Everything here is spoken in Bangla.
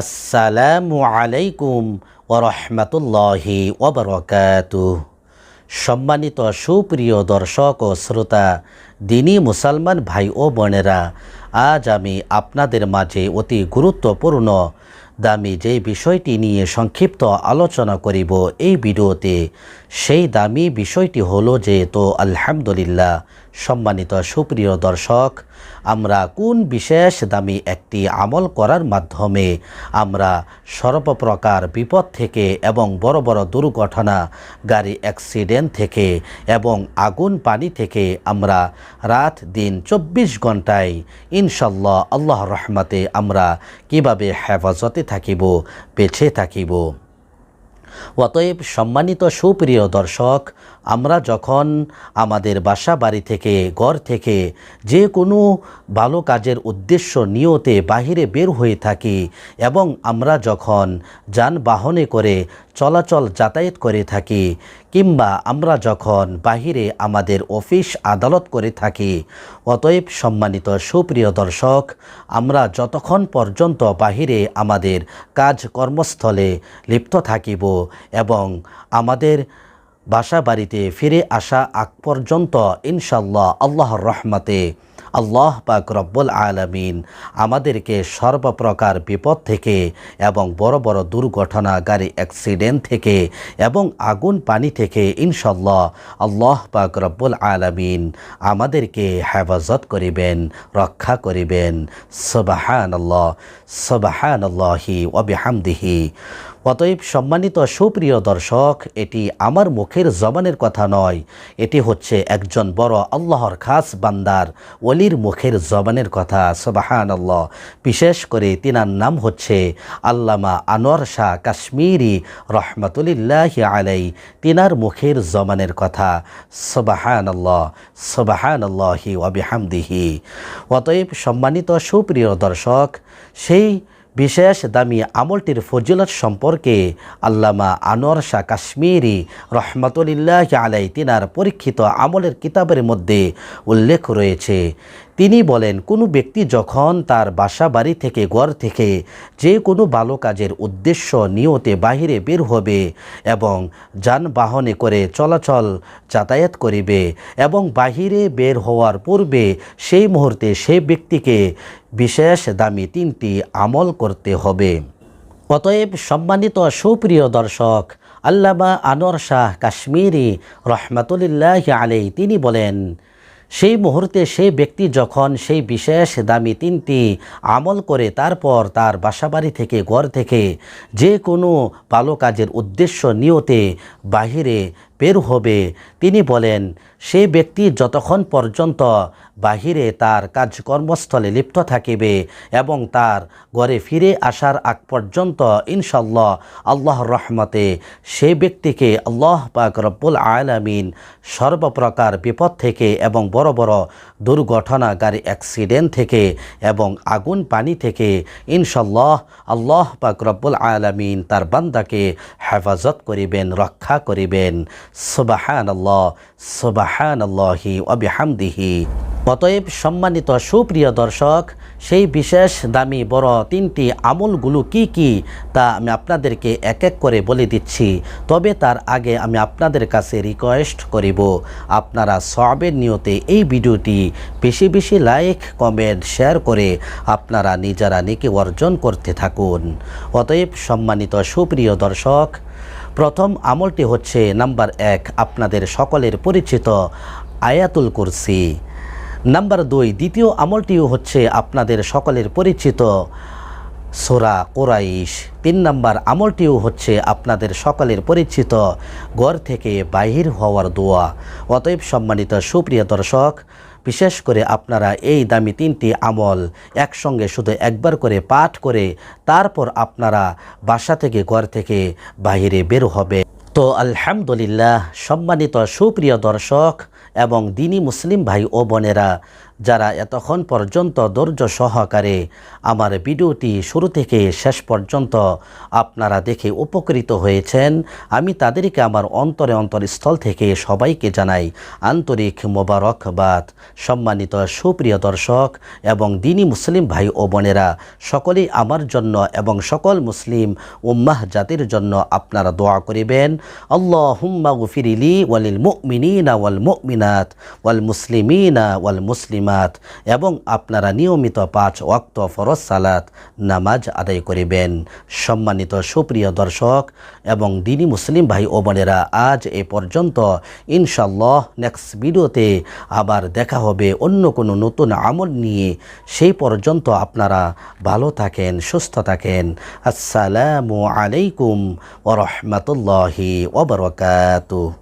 আসসালামু আলাইকুম ওরহমতুল্লাহি ওবরকাত সম্মানিত সুপ্রিয় দর্শক ও শ্রোতা, দিনী মুসলমান ভাই ও বোনেরা, আজ আমি আপনাদের মাঝে অতি গুরুত্বপূর্ণ, দামি যে বিষয়টি নিয়ে সংক্ষিপ্ত আলোচনা করিব, এই ভিডিওতে সেই দামি বিষয়টি হলো যে, তো আলহামদুলিল্লাহ, সম্মানিত সুপ্রিয় দর্শক, আমরা কোন বিশেষ দামি একটি আমল করার মাধ্যমে আমরা সর্বপ্রকার বিপদ থেকে এবং বড় বড় দুর্ঘটনা, গাড়ি অ্যাক্সিডেন্ট থেকে এবং আগুন পানি থেকে আমরা রাত দিন চব্বিশ ঘন্টায় ইনশাল্লাহ আল্লাহ রহমতে আমরা কীভাবে হেফাজতে থাকিব বেছে থাকিব। অতএব সম্মানিত সুপ্রিয় দর্শক আমরা যখন আমাদের বাসা বাড়ি থেকে, ঘর থেকে যে কোনো ভালো কাজের উদ্দেশ্য নিয়তে বাহিরে বের হয়ে থাকি এবং আমরা যখন যানবাহনে করে চলাচল যাতায়াত করে থাকি কিংবা আমরা যখন বাহিরে আমাদের অফিস আদালত করে থাকি, অতএব সম্মানিত সুপ্রিয় দর্শক, আমরা যতক্ষণ পর্যন্ত বাহিরে আমাদের কাজ কর্মস্থলে লিপ্ত থাকিব এবং আমাদের বাসা বাড়িতে ফিরে আসা আগ পর্যন্ত ইনশাল্লাহ আল্লাহর রহমতে আল্লাহ পাক রব্বুল আলমিন আমাদেরকে সর্বপ্রকার বিপদ থেকে এবং বড় বড় দুর্ঘটনা গাড়ি অ্যাক্সিডেন্ট থেকে এবং আগুন পানি থেকে ইনশাল্লাহ আল্লাহ পাক রব্বুল আলমিন আমাদেরকে হেফাজত করিবেন, রক্ষা করিবেন। সবাহান আল্লাহ সবাহান আল্লাহি ওবিহামদিহি অতএব সম্মানিত সুপ্রিয় দর্শক, এটি আমার মুখের জবানের কথা নয়। এটি হচ্ছে একজন বড় আল্লাহর খাস বান্দার অলির মুখের জবানের কথা সবাহান আল্লাহ বিশেষ করে তিনার নাম হচ্ছে আল্লামা আনোয়ার শাহ কাশ্মীরি রহমতুলিল্লাহ আলাই তিনার মুখের জবানের কথা সবাহান আল্লাহ সবাহান আল্লাহি ওবিহামদিহি অতএব সম্মানিত সুপ্রিয় দর্শক, সেই বিশেষ দামি আমলটির ফজিলত সম্পর্কে আল্লামা আনোয়ার শাহ কাশ্মীরি রহমতুলিল্লাহ আলাই তিনার পরীক্ষিত আমলের কিতাবের মধ্যে উল্লেখ রয়েছে। তিনি বলেন, কোনো ব্যক্তি যখন তার বাসা বাড়ি থেকে, ঘর থেকে যে কোনো ভালো কাজের উদ্দেশ্য নিয়তে বাহিরে বের হবে এবং যানবাহনে করে চলাচল যাতায়াত করিবে এবং বাহিরে বের হওয়ার পূর্বে সেই মুহূর্তে সেই ব্যক্তিকে বিশেষ দামি তিনটি আমল করতে হবে। অতএব সম্মানিত সুপ্রিয় দর্শক, আল্লামা আনোয়ার শাহ কাশ্মীরি রহমতুলিল্লাহ আলাই তিনি বলেন, সেই মুহূর্তে সেই ব্যক্তি যখন সেই বিশেষ দামি তিনটি আমল করে তারপর তার বাসাবাড়ি থেকে, ঘর থেকে যে কোনো ভালো কাজের উদ্দেশ্য নিয়তে বাহিরে বের হবে, তিনি বলেন সে ব্যক্তি যতক্ষণ পর্যন্ত বাহিরে তার কাজকর্মস্থলে লিপ্ত থাকিবে এবং তার ঘরে ফিরে আসার আগ পর্যন্ত ইনশাল্লাহ আল্লাহ রহমতে সে ব্যক্তিকে আল্লাহ পাক রব্বুল আলামিন সর্বপ্রকার বিপদ থেকে এবং বড় বড় দুর্ঘটনা গাড়ি অ্যাক্সিডেন্ট থেকে এবং আগুন পানি থেকে ইনশাল্লাহ আল্লাহ পাক রব্বুল আলামিন তার বান্দাকে হেফাজত করিবেন, রক্ষা করিবেন। সুবাহান আল্লাহ আল্লাহি অবিহামদিহি অতএব সম্মানিত সুপ্রিয় দর্শক, সেই বিশেষ দামি বড় তিনটি আমলগুলো কি কি তা আমি আপনাদেরকে এক এক করে বলে দিচ্ছি। তবে তার আগে আমি আপনাদের কাছে রিকোয়েস্ট করিব, আপনারা সবের নিয়তে এই ভিডিওটি বেশি বেশি লাইক কমেন্ট শেয়ার করে আপনারা নিজেরা নিকে অর্জন করতে থাকুন। অতএব সম্মানিত সুপ্রিয় দর্শক প্রথম আমলটি হচ্ছে নাম্বার এক, আপনাদের সকলের পরিচিত আয়াতুল কুরসি। নাম্বার দুই, দ্বিতীয় আমলটিও হচ্ছে আপনাদের সকলের পরিচিত সোরা কোরাইশ। তিন নাম্বার আমলটিও হচ্ছে আপনাদের সকলের পরিচিত ঘর থেকে বাহির হওয়ার দোয়া। অতএব সম্মানিত সুপ্রিয় দর্শক বিশেষ করে আপনারা এই দামি তিনটি আমল একসঙ্গে শুধু একবার করে পাঠ করে তারপর আপনারা বাসা থেকে, ঘর থেকে বাহিরে বের হবে। তো আলহামদুলিল্লাহ, সম্মানিত সুপ্রিয় দর্শক এবং দিনী মুসলিম ভাই ও বোনেরা যারা এতক্ষণ পর্যন্ত ধৈর্য সহকারে আমার ভিডিওটি শুরু থেকে শেষ পর্যন্ত আপনারা দেখে উপকৃত হয়েছেন, আমি তাদেরকে আমার অন্তরে অন্তরস্থল থেকে সবাইকে জানাই আন্তরিক মোবারকবাদ। সম্মানিত সুপ্রিয় দর্শক এবং দিনী মুসলিম ভাই ও বোনেরা, সকলেই আমার জন্য এবং সকল মুসলিম উম্মাহ জাতির জন্য আপনারা দোয়া করিবেন। আল্লাহ হুম্মা গুফিরিলি ওয়ালিল মুমিনিনা ওয়াল মুমিনাত ওয়াল মুসলিমিনা ওয়াল মুসলিমাত এবং আপনারা নিয়মিত পাঁচ ওয়াক্ত ফরজ সালাত নামাজ আদায় করিবেন। সম্মানিত সুপ্রিয় দর্শক এবং দিনী মুসলিম ভাই ও বোনেরা, আজ এ পর্যন্ত ইনশাল্লাহ নেক্সট ভিডিওতে আবার দেখা হবে অন্য কোনো নতুন আমল নিয়ে। সেই পর্যন্ত আপনারা ভালো থাকেন, সুস্থ থাকেন। আসসালামু আলাইকুম ওরহমতুল্লাহি ওবরকাতুহ